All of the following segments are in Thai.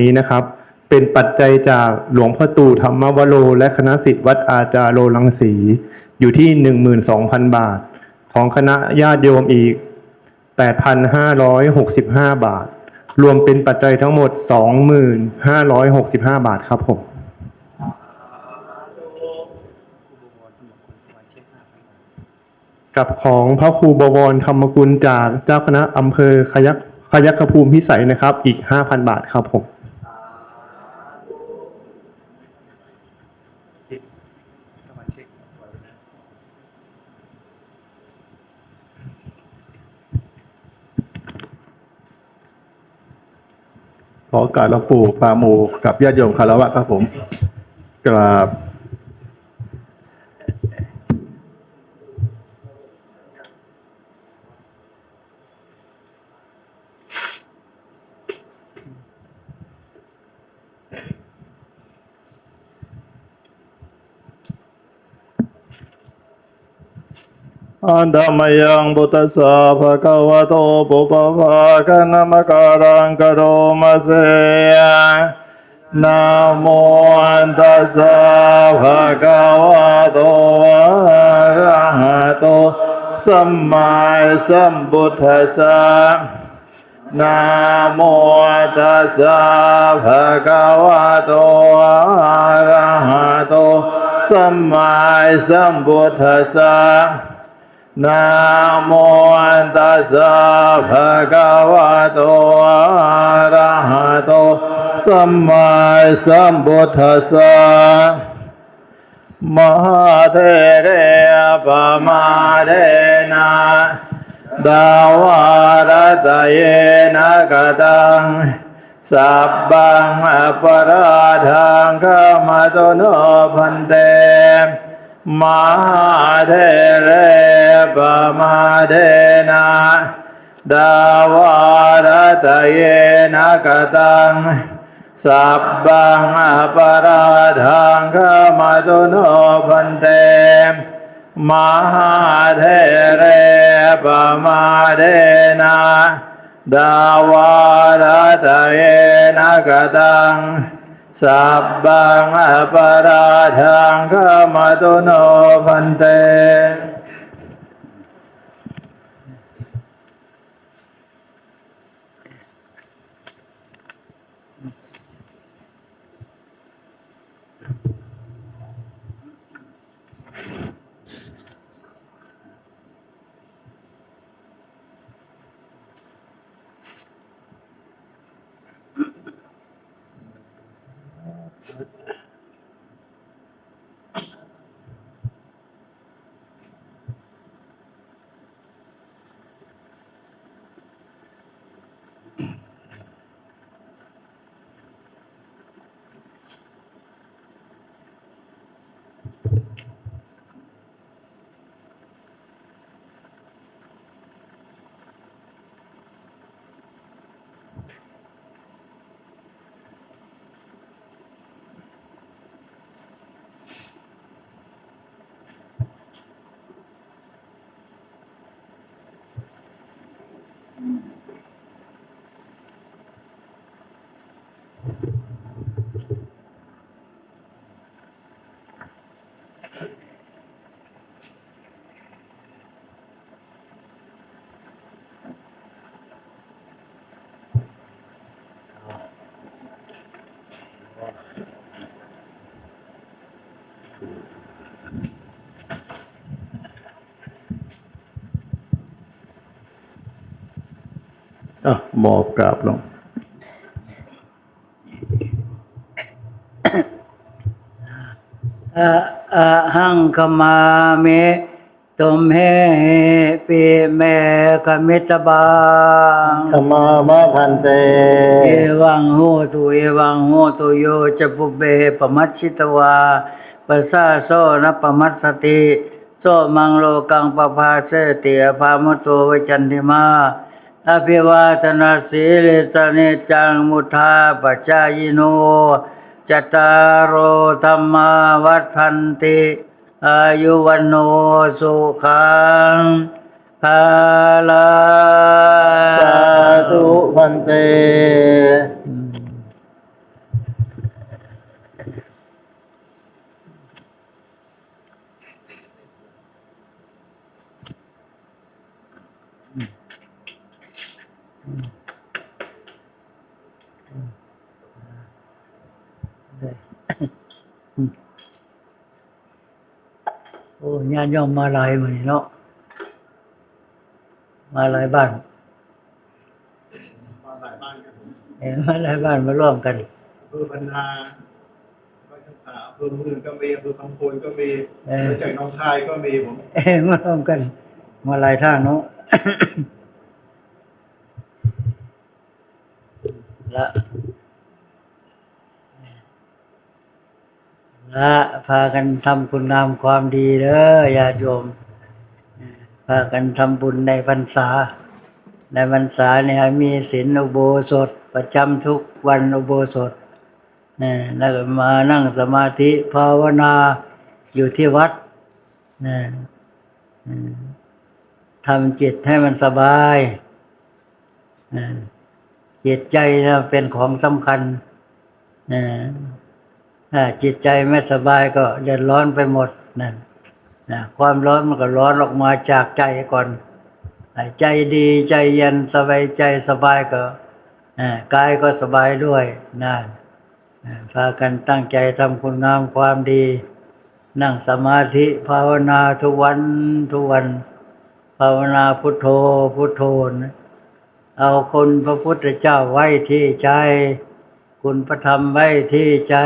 นี้นะครับ เป็นปัจจัยจากหลวงพ่อตู่ธรรมวโร และคณะสิทธิ์วัดอาจารโรลังสีอยู่ที่หนึ่งหมื่นสองพันบาท ของคณะญาติโยมอีกแปดพันห้าร้อยหกสิบห้าบาท รวมเป็นปัจจัยทั้งหมดสองหมื่นห้าร้อยหกสิบห้าบาทครับผมกับของพระครูบวรธรรมกุลจากเจ้าคณะอำเภอขยักขยัคฆภูมิพิสัยนะครับ อีกห้าพันบาทครับผม ขอการหลวงปู่ปาโมกับญาติโยมคารวะครับผมกราบ อันธรรมยังบุตสสะภะคะวะโตปุปภะคะนะมะการังกโรมาเสยนะโมอันตสสะภะคะวะโตอะระหะโตสัมมาสัมพุทธัสสะนะโมตัสสะภะคะวะโตอะระหะโตสัมมาสัมพุทธัสสะนะโมตัสสะภะคะวะโตอะระหะโตสัมมาสัมพุทธัสสะ มหาเทเรปมาเดนะดา วารตะเยนะกตังสั ตมหาเทเรปมาเดนะดาวารตะเยนะกตังสัพพังอปราทังขมาตุโนพันเตอะหมอบกราบลงอะอะหังขมาเมตุมเฮปิเมกมิตบาธรรมามะพันเต เอวังโหตุเอวังโหตุโยจะปุเบปมัชชิตวาปัสสาโซนะปมัสสติ โซมังโลกังปภาเสติอภามโตวจันติมา อภิวาทนาสีเลสเนจังมุทาปจายโนจตารโอธรรมาวัฏันติอายุวันโนสุขังภาลาสาธุพันเต ญาติโยมมาหลายมือนี้เนาะมาหลายบ้านหลายบ้านครับผมเห็นมาหลายบ้านมาร่วมกันอำเภอบรรณาบ้านข้างขาอำเภอเมืองก็มีอำเภอคำโพนก็มีเออมาจากหน้องคายก็มีผม เอ้ยมาร่วมกัน มาหลายทางเนาะ ละ ละพากันทำคุณงามความดีเด้อญาติโยม พากันทำบุญในพรรษา ในพรรษาเนี่ยมีศีลอุโบสถประจำทุกวันอุโบสถนี่แล้วก็มานั่งสมาธิภาวนาอยู่ที่วัดนี่ทำจิตให้มันสบายจิตใจนะเป็นของสำคัญอ่ จิตใจไม่สบายก็เดือดร้อนไปหมดนั่นนะความร้อนมันก็ร้อนออกมาจากใจก่อนใจดีใจเย็นสบายใจสบายก็กายก็สบายด้วยนั่นอ่าพากันตั้งใจทำคุณงามความดี นั่งสมาธิภาวนาทุกวันทุกวัน ภาวนาพุทโธพุทโธนะเอาคุณพระพุทธเจ้าไว้ที่ใจ คุณพระธรรมไว้ที่ใจ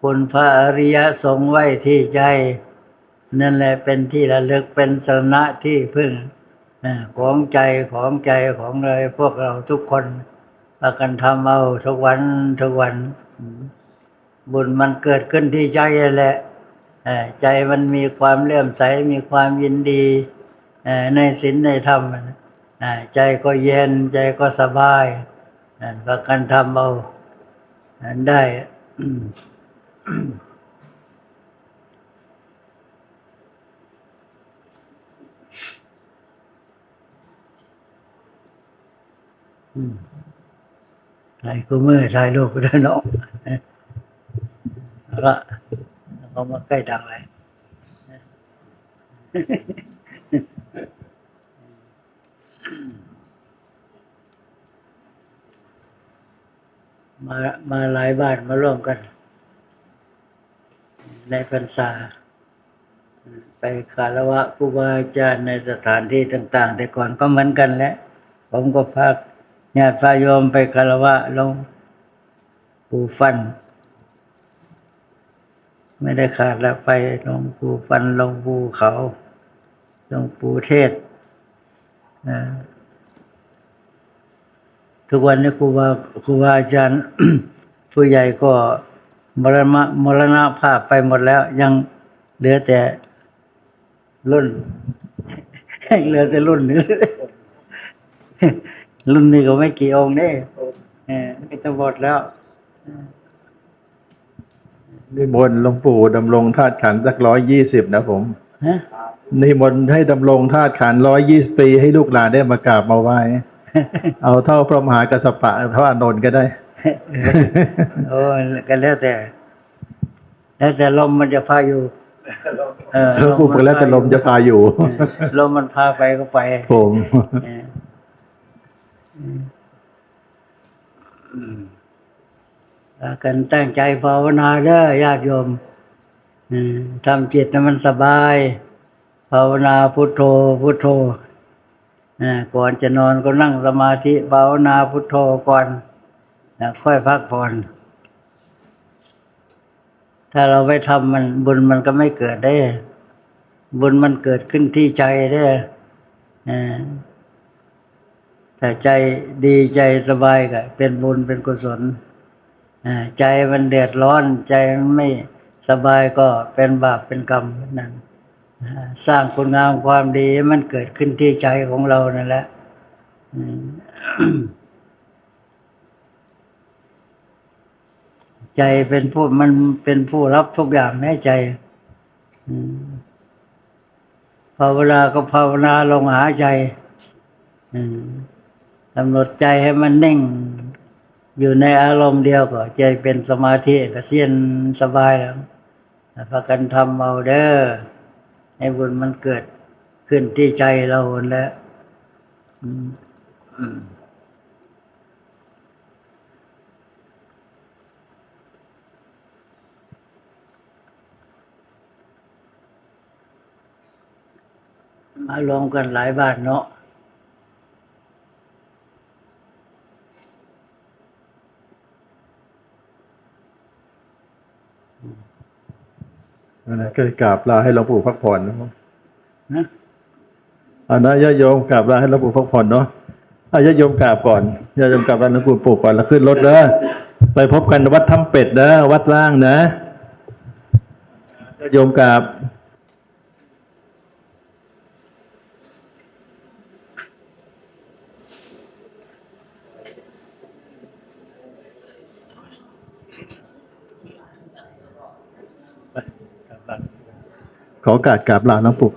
คุณพระอริยสงฆ์ไว้ที่ใจ นั่นแหละเป็นที่ระลึกเป็นสรณะที่พึ่งของใจของใจของเลยพวกเราทุกคนพากันทำเอาทุกวันทุกวัน บุญมันเกิดขึ้นที่ใจนั่แหละใจมันมีความเลื่อมใสมีความยินดีในศีลในธรรมใจก็เย็นใจก็สบายอ่าพากันทำเอาอ่าได้ ถ่ายกูมือถ่ายรูปก็ได้นาะแล้วก็แล้วก็มาใกล้ดังเลยมามาหลายบ้านมาร่วมกัน ในพรรษา ไปคารวะครูบาอาจารย์ในสถานที่ต่าง ๆ แต่ก่อนก็เหมือนกันแหละ ผมก็พาญาติพายมไปคารวะลงปูฟัน ไม่ได้ขาดแล้วไปลงปูฟันลงปูเขาลงปูเทศนะทุกวันนี้ครูบาครูบาอาจารย์ผู้ใหญ่ก็ มรณะมรณภาพไปหมดแล้ว ยังเหลือแต่รุ่นเหลือแต่รุ่นนี้รุ่นนี้ก็ไม่กี่องค์นี่เออก็จะหมดแล้วนิมนต์หลวงปู่ดำรงธาตุขันธ์สักร้อยยี่สิบนะผมฮะนิมนต์ให้ดำรงธาตุขันร้อยยี่สิบปีให้ลูกหลานได้มากราบมาไหว้เอาเท่าพระมหากัสสปะพระอานนท์ก็ได้ โอ้ยก็แล้วแต่ แล้วแต่ลมมันจะพาอยู่ เออหลวงปู่บอกแล้วแต่ลมจะพาอยู่เออลมมันพาไปก็ไปผมเอออืมพากันตั้งใจภาวนาเด้อญาติโยมอืมทำจิตให้มันสบาย ภาวนาพุทโธ พุทโธอ่าก่อนจะนอนก็นั่งสมาธิภาวนาพุทโธก่อนแล้วค่อยพักผ่อน ถ้าเราไม่ทำมันบุญมันก็ไม่เกิดได้ บุญมันเกิดขึ้นที่ใจได้อ่ใจดีใจสบายก็เป็นบุญเป็นกุศลใจมันเดือดร้อน ใจมันไม่สบายก็เป็นบาปเป็นกรรมนั่นสร้างคุณงามความดีมันเกิดขึ้นที่ใจของเรานั่นแหละ ใจเป็นผู้มันเป็นผู้รับทุกอย่างในใจอืมภาวนาก็ภาวนาลงหาใจกำหนดใจให้มันนิ่ง อยู่ในอารมณ์เดียวก็ใจเป็นสมาธิก็เสียนสบายแล้วพากันทำเอาเด้อให้บุญมันเกิดขึ้นที่ใจเราแล้ว อืม มมารวมกันหลายบ้านเนาะอันนั้นก็กราบลาให้หลวงปู่พักผ่อนนะครับนะอันนั้นญาติโยมกราบลาให้หลวงปู่พักผ่อนเนาะอาญาติโยมกราบก่อนญาติโยมกราบลาหลวงปู่ปู่ก่อนแล้วขึ้นรถเด้อไปพบกันวัดถ้ำเป็ดเด้อวัดล่างนะญาติโยมกราบ ขอโอกาสกราบลาหลวงปู่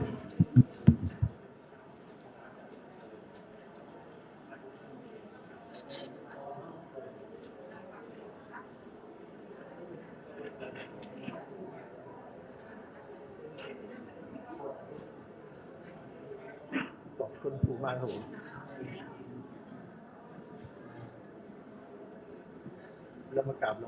ขอบคุณผูมากครับผมแล้วมากราบลง